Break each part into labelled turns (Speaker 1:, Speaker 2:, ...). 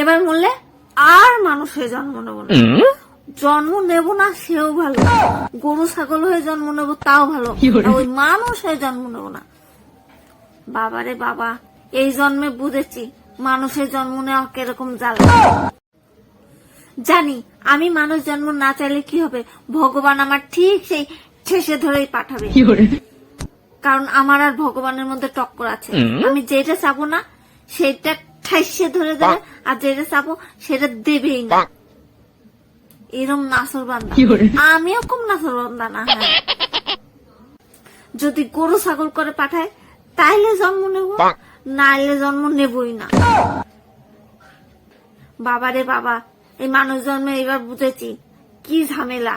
Speaker 1: এবার বললে আর মানুষ হয়ে জন্ম নেব না। জন্ম নেব না সেও ভালো। গরু ছাগল হয়ে জন্ম নেব তাও ভালো। ওই মানুষ হয়ে জন্ম নেব না। বাবারে বাবা এই জন্মে বুঝেছি মানুষের জন্ম নেওয়া কীরকম জ্বালা। জানি আমি মানুষ জন্ম না চাইলে কি হবে? ভগবান আমার ঠিক সেই ঠেসে ধরেই পাঠাবে। কারণ আমার আর ভগবানের মধ্যে টক্কর আছে। আমি যেটা চাবো না সেটা ঠাইসে ধরে দেবে আর যেটা চাবো সেটা দেবেই না। এরম নাসর বান্দা। আমিও কম নাসর বান্দা না হ্যাঁ। যদি গরু ছাগল করে পাঠায় তাইলে জন্ম নেব নাইলে জন্ম নেবই না। বাবারে বাবা এই মানুষ জন্মে এবার বুঝেছি কি ঝামেলা।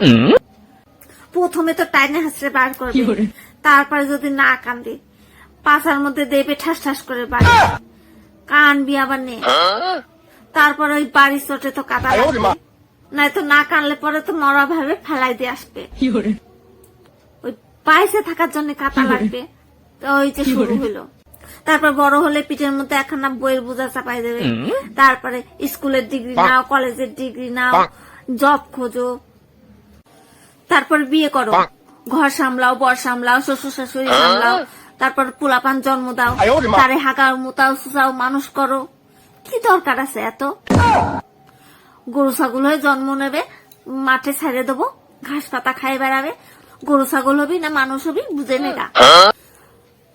Speaker 1: প্রথমে তো টাইনে হাসড়ে বার করবে তারপরে যদি না কান্দে পাছার মধ্যে দেবে ঠাস ঠাস করে বাড়ি। কানবি আবার নে তারপরে ওই বাড়ি চটে তো কাদা লাগবে। নাই তো না কানলে পরে তো মরা ভাবে ফেলাই দিয়ে আসবে। ওই পায়েসে থাকার জন্য কাতা লাগবে। তো ওই যে শুরু হলো। তারপর বড় হলে পিঠের মধ্যে একখানা বইয়ের বোঝা চাপাই দেবে। তারপরে স্কুলের ডিগ্রি নাও কলেজের ডিগ্রি নাও জব খোঁজো। তারপর বিয়ে করো। ঘর সামলাও বর সামলাও শ্বশুর শাশুড়ি সামলাও। তারপর পোলাপান জন্ম দাও তারে হাঁকাও মুতাও সুসাও মানুষ করো। কি দরকার আছে এত? গরু ছাগল হয়ে জন্ম নেবে মাঠে ছেড়ে দেবো ঘাস পাতা খাই বেড়াবে। গরু ছাগল হবি না মানুষ হবি বুঝে নেগা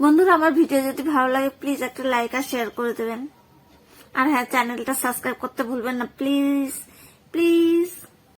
Speaker 1: বন্ধুরা আমার ভিডিও যদি ভালো লাগে প্লিজ একটা লাইক আর শেয়ার করে দেবেন। আর হ্যাঁ চ্যানেলটা সাবস্ক্রাইব করতে ভুলবেন না প্লিজ প্লিজ